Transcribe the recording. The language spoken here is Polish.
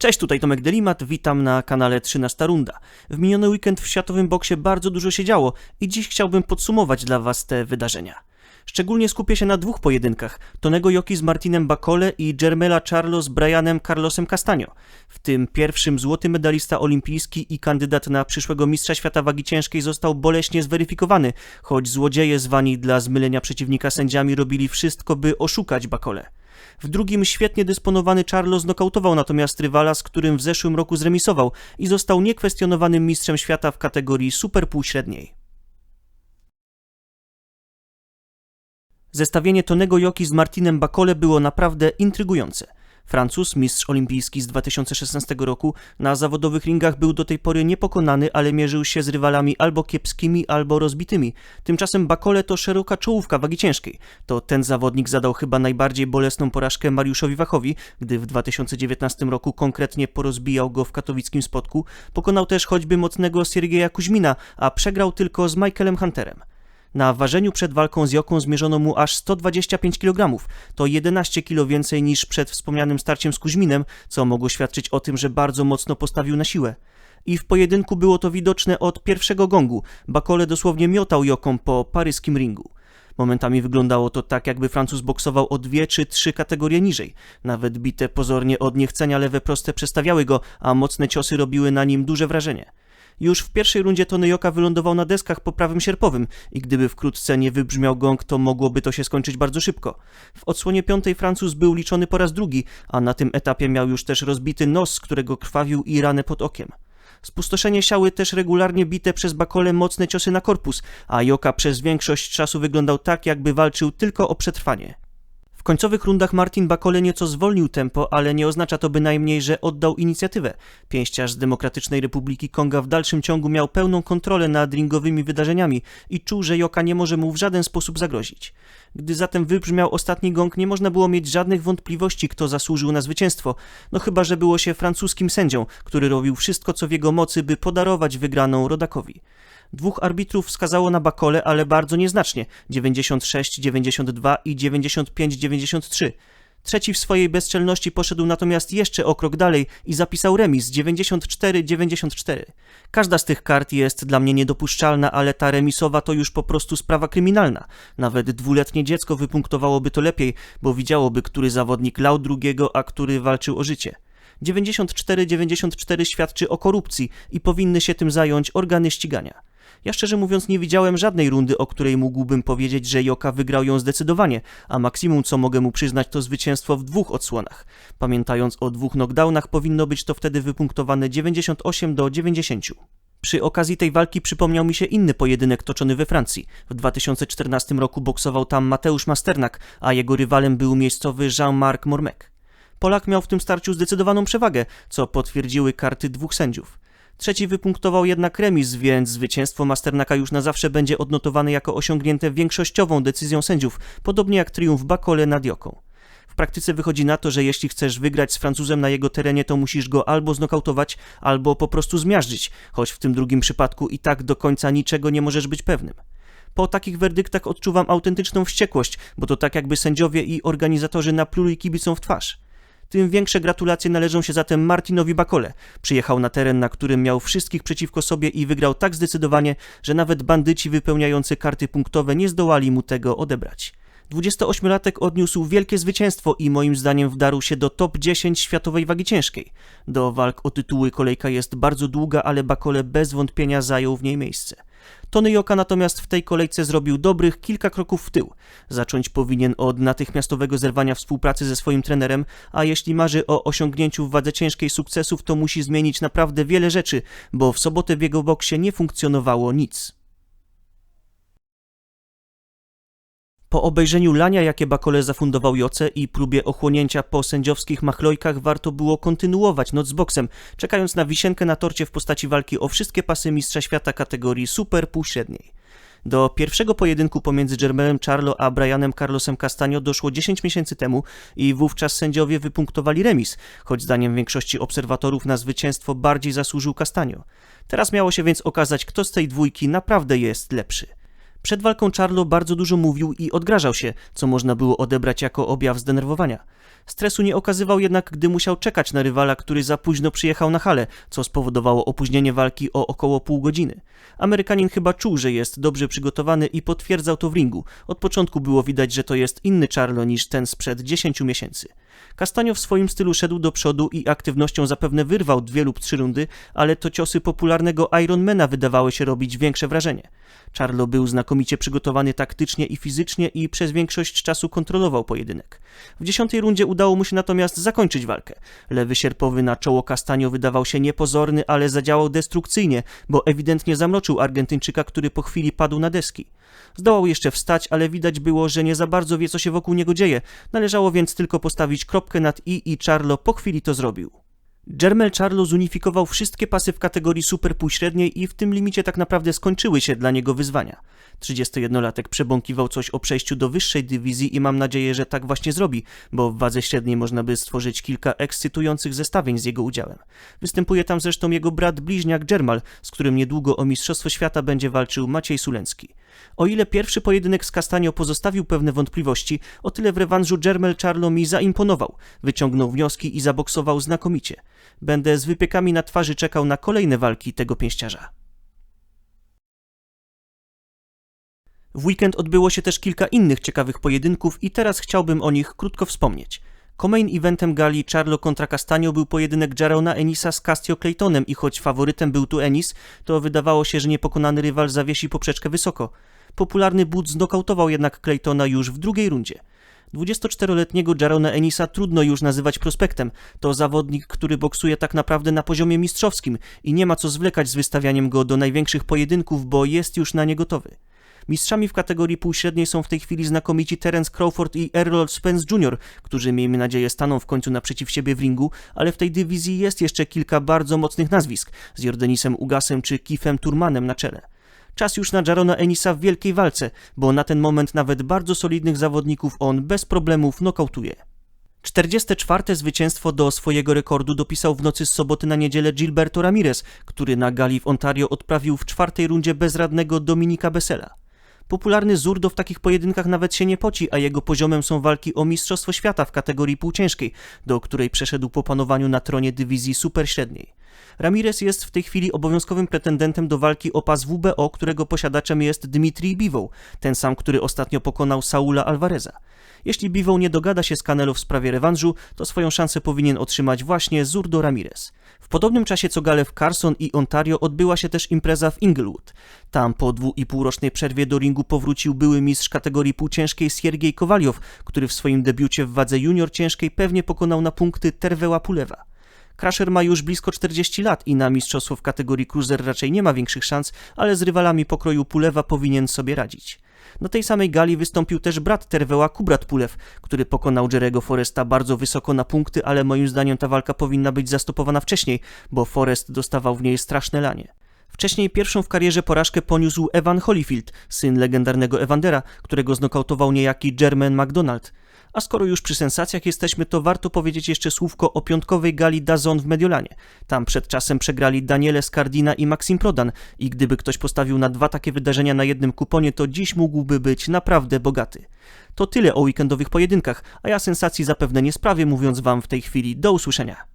Cześć, tutaj Tomek Delimat, witam na kanale 13 Runda. W miniony weekend w światowym boksie bardzo dużo się działo i dziś chciałbym podsumować dla Was te wydarzenia. Szczególnie skupię się na dwóch pojedynkach, Tonego Joki z Martinem Bacole i Jermela Charlo z Brianem Carlosem Castaño. W tym pierwszym złoty medalista olimpijski i kandydat na przyszłego mistrza świata wagi ciężkiej został boleśnie zweryfikowany, choć złodzieje zwani dla zmylenia przeciwnika sędziami robili wszystko, by oszukać Bacole. W drugim świetnie dysponowany Charlo znokautował natomiast rywala, z którym w zeszłym roku zremisował i został niekwestionowanym mistrzem świata w kategorii super półśredniej. Zestawienie Tonego Joki z Martinem Bacole było naprawdę intrygujące. Francuz, mistrz olimpijski z 2016 roku, na zawodowych ringach był do tej pory niepokonany, ale mierzył się z rywalami albo kiepskimi, albo rozbitymi. Tymczasem Bakole to szeroka czołówka wagi ciężkiej. To ten zawodnik zadał chyba najbardziej bolesną porażkę Mariuszowi Wachowi, gdy w 2019 roku konkretnie porozbijał go w katowickim spotku. Pokonał też choćby mocnego Siergieja Kuźmina, a przegrał tylko z Michaelem Hunterem. Na ważeniu przed walką z Joką zmierzono mu aż 125 kg. To 11 kg więcej niż przed wspomnianym starciem z Kuźminem, co mogło świadczyć o tym, że bardzo mocno postawił na siłę. I w pojedynku było to widoczne od pierwszego gongu. Bakole dosłownie miotał Joką po paryskim ringu. Momentami wyglądało to tak, jakby Francuz boksował o dwie czy trzy kategorie niżej. Nawet bite pozornie od niechcenia lewe proste przestawiały go, a mocne ciosy robiły na nim duże wrażenie. Już w pierwszej rundzie Tony Joka wylądował na deskach po prawym sierpowym i gdyby wkrótce nie wybrzmiał gong, to mogłoby to się skończyć bardzo szybko. W odsłonie piątej Francuz był liczony po raz drugi, a na tym etapie miał już też rozbity nos, którego krwawił i ranę pod okiem. Spustoszenie siały też regularnie bite przez Bakole mocne ciosy na korpus, a Joka przez większość czasu wyglądał tak, jakby walczył tylko o przetrwanie. W końcowych rundach Martin Bakole nieco zwolnił tempo, ale nie oznacza to bynajmniej, że oddał inicjatywę. Pięściarz z Demokratycznej Republiki Konga w dalszym ciągu miał pełną kontrolę nad ringowymi wydarzeniami i czuł, że Joka nie może mu w żaden sposób zagrozić. Gdy zatem wybrzmiał ostatni gong, nie można było mieć żadnych wątpliwości, kto zasłużył na zwycięstwo. No chyba, że było się francuskim sędzią, który robił wszystko, co w jego mocy, by podarować wygraną rodakowi. Dwóch arbitrów wskazało na Bakole, ale bardzo nieznacznie 96-92 i 95-93. Trzeci w swojej bezczelności poszedł natomiast jeszcze o krok dalej i zapisał remis 94-94. Każda z tych kart jest dla mnie niedopuszczalna, ale ta remisowa to już po prostu sprawa kryminalna. Nawet dwuletnie dziecko wypunktowałoby to lepiej, bo widziałoby, który zawodnik lał drugiego, a który walczył o życie. 94-94 świadczy o korupcji i powinny się tym zająć organy ścigania. Ja szczerze mówiąc nie widziałem żadnej rundy, o której mógłbym powiedzieć, że Joka wygrał ją zdecydowanie, a maksimum co mogę mu przyznać to zwycięstwo w dwóch odsłonach. Pamiętając o dwóch knockdownach powinno być to wtedy wypunktowane 98 do 90. Przy okazji tej walki przypomniał mi się inny pojedynek toczony we Francji. W 2014 roku boksował tam Mateusz Masternak, a jego rywalem był miejscowy Jean-Marc Mormec. Polak miał w tym starciu zdecydowaną przewagę, co potwierdziły karty dwóch sędziów. Trzeci wypunktował jednak remis, więc zwycięstwo Masternaka już na zawsze będzie odnotowane jako osiągnięte większościową decyzją sędziów, podobnie jak triumf Bakole nad Joką. W praktyce wychodzi na to, że jeśli chcesz wygrać z Francuzem na jego terenie, to musisz go albo znokautować, albo po prostu zmiażdżyć, choć w tym drugim przypadku i tak do końca niczego nie możesz być pewnym. Po takich werdyktach odczuwam autentyczną wściekłość, bo to tak jakby sędziowie i organizatorzy napluli kibicom w twarz. Tym większe gratulacje należą się zatem Martinowi Bakole. Przyjechał na teren, na którym miał wszystkich przeciwko sobie i wygrał tak zdecydowanie, że nawet bandyci wypełniający karty punktowe nie zdołali mu tego odebrać. 28-latek odniósł wielkie zwycięstwo i moim zdaniem wdarł się do top 10 światowej wagi ciężkiej. Do walk o tytuły kolejka jest bardzo długa, ale Bakole bez wątpienia zajął w niej miejsce. Tony Joka natomiast w tej kolejce zrobił dobrych kilka kroków w tył. Zacząć powinien od natychmiastowego zerwania współpracy ze swoim trenerem, a jeśli marzy o osiągnięciu w wadze ciężkiej sukcesów, to musi zmienić naprawdę wiele rzeczy, bo w sobotę w jego boksie nie funkcjonowało nic. Po obejrzeniu lania, jakie Bakole zafundował Joce i próbie ochłonięcia po sędziowskich machlojkach, warto było kontynuować noc z boksem, czekając na wisienkę na torcie w postaci walki o wszystkie pasy mistrza świata kategorii super półśredniej. Do pierwszego pojedynku pomiędzy Jermelem Charlo a Brianem Carlosem Castaño doszło 10 miesięcy temu i wówczas sędziowie wypunktowali remis, choć zdaniem większości obserwatorów na zwycięstwo bardziej zasłużył Castaño. Teraz miało się więc okazać, kto z tej dwójki naprawdę jest lepszy. Przed walką Charlo bardzo dużo mówił i odgrażał się, co można było odebrać jako objaw zdenerwowania. Stresu nie okazywał jednak, gdy musiał czekać na rywala, który za późno przyjechał na halę, co spowodowało opóźnienie walki o około pół godziny. Amerykanin chyba czuł, że jest dobrze przygotowany i potwierdzał to w ringu. Od początku było widać, że to jest inny Charlo niż ten sprzed 10 miesięcy. Castanio w swoim stylu szedł do przodu i aktywnością zapewne wyrwał dwie lub trzy rundy, ale to ciosy popularnego Ironmana wydawały się robić większe wrażenie. Charlo był znakomicie przygotowany taktycznie i fizycznie i przez większość czasu kontrolował pojedynek. W dziesiątej rundzie udało mu się natomiast zakończyć walkę. Lewy sierpowy na czoło Castanio wydawał się niepozorny, ale zadziałał destrukcyjnie, bo ewidentnie zamroczył Argentyńczyka, który po chwili padł na deski. Zdołał jeszcze wstać, ale widać było, że nie za bardzo wie, co się wokół niego dzieje. Należało więc tylko postawić kropkę nad i i Charlo po chwili to zrobił. Jermel Charlo zunifikował wszystkie pasy w kategorii super półśredniej i w tym limicie tak naprawdę skończyły się dla niego wyzwania. 31-latek przebąkiwał coś o przejściu do wyższej dywizji i mam nadzieję, że tak właśnie zrobi, bo w wadze średniej można by stworzyć kilka ekscytujących zestawień z jego udziałem. Występuje tam zresztą jego brat bliźniak Jermal, z którym niedługo o Mistrzostwo Świata będzie walczył Maciej Sulencki. O ile pierwszy pojedynek z Castanio pozostawił pewne wątpliwości, o tyle w rewanżu Jermel Charlo mi zaimponował, wyciągnął wnioski i zaboksował znakomicie. Będę z wypiekami na twarzy czekał na kolejne walki tego pięściarza. W weekend odbyło się też kilka innych ciekawych pojedynków i teraz chciałbym o nich krótko wspomnieć. Co-main eventem gali Charlo kontra Castanio był pojedynek Jarona Enisa z Castio Claytonem i choć faworytem był tu Enis, to wydawało się, że niepokonany rywal zawiesi poprzeczkę wysoko. Popularny but znokautował jednak Claytona już w drugiej rundzie. 24-letniego Jarona Enisa trudno już nazywać prospektem. To zawodnik, który boksuje tak naprawdę na poziomie mistrzowskim i nie ma co zwlekać z wystawianiem go do największych pojedynków, bo jest już na nie gotowy. Mistrzami w kategorii półśredniej są w tej chwili znakomici Terence Crawford i Errol Spence Jr., którzy miejmy nadzieję staną w końcu naprzeciw siebie w ringu, ale w tej dywizji jest jeszcze kilka bardzo mocnych nazwisk z Jordanisem Ugasem czy Kifem Turmanem na czele. Czas już na Jarona Enisa w wielkiej walce, bo na ten moment nawet bardzo solidnych zawodników on bez problemów nokautuje. 44. zwycięstwo do swojego rekordu dopisał w nocy z soboty na niedzielę Gilberto Ramirez, który na gali w Ontario odprawił w czwartej rundzie bezradnego Dominika Besela. Popularny Zurdo w takich pojedynkach nawet się nie poci, a jego poziomem są walki o Mistrzostwo Świata w kategorii półciężkiej, do której przeszedł po panowaniu na tronie dywizji superśredniej. Ramirez jest w tej chwili obowiązkowym pretendentem do walki o pas WBO, którego posiadaczem jest Dmitrij Biwoł, ten sam, który ostatnio pokonał Saula Alvareza. Jeśli Biwoł nie dogada się z Canelo w sprawie rewanżu, to swoją szansę powinien otrzymać właśnie Zurdo Ramirez. W podobnym czasie co gale w Carson i Ontario odbyła się też impreza w Inglewood. Tam po dwu i półrocznej przerwie do ringu powrócił były mistrz kategorii półciężkiej Siergiej Kowaliow, który w swoim debiucie w wadze junior ciężkiej pewnie pokonał na punkty Terweła Pulewa. Crusher ma już blisko 40 lat i na mistrzostwo w kategorii cruiser raczej nie ma większych szans, ale z rywalami pokroju Pulewa powinien sobie radzić. Na tej samej gali wystąpił też brat Terweła Kubrat Pulew, który pokonał Jerego Foresta bardzo wysoko na punkty, ale moim zdaniem ta walka powinna być zastopowana wcześniej, bo Forest dostawał w niej straszne lanie. Wcześniej pierwszą w karierze porażkę poniósł Evan Holyfield, syn legendarnego Evandera, którego znokautował niejaki Jermaine McDonald. A skoro już przy sensacjach jesteśmy, to warto powiedzieć jeszcze słówko o piątkowej gali Dazon w Mediolanie. Tam przed czasem przegrali Daniele Scardina i Maxim Prodan i gdyby ktoś postawił na dwa takie wydarzenia na jednym kuponie, to dziś mógłby być naprawdę bogaty. To tyle o weekendowych pojedynkach, a ja sensacji zapewne nie sprawię, mówiąc wam w tej chwili do usłyszenia.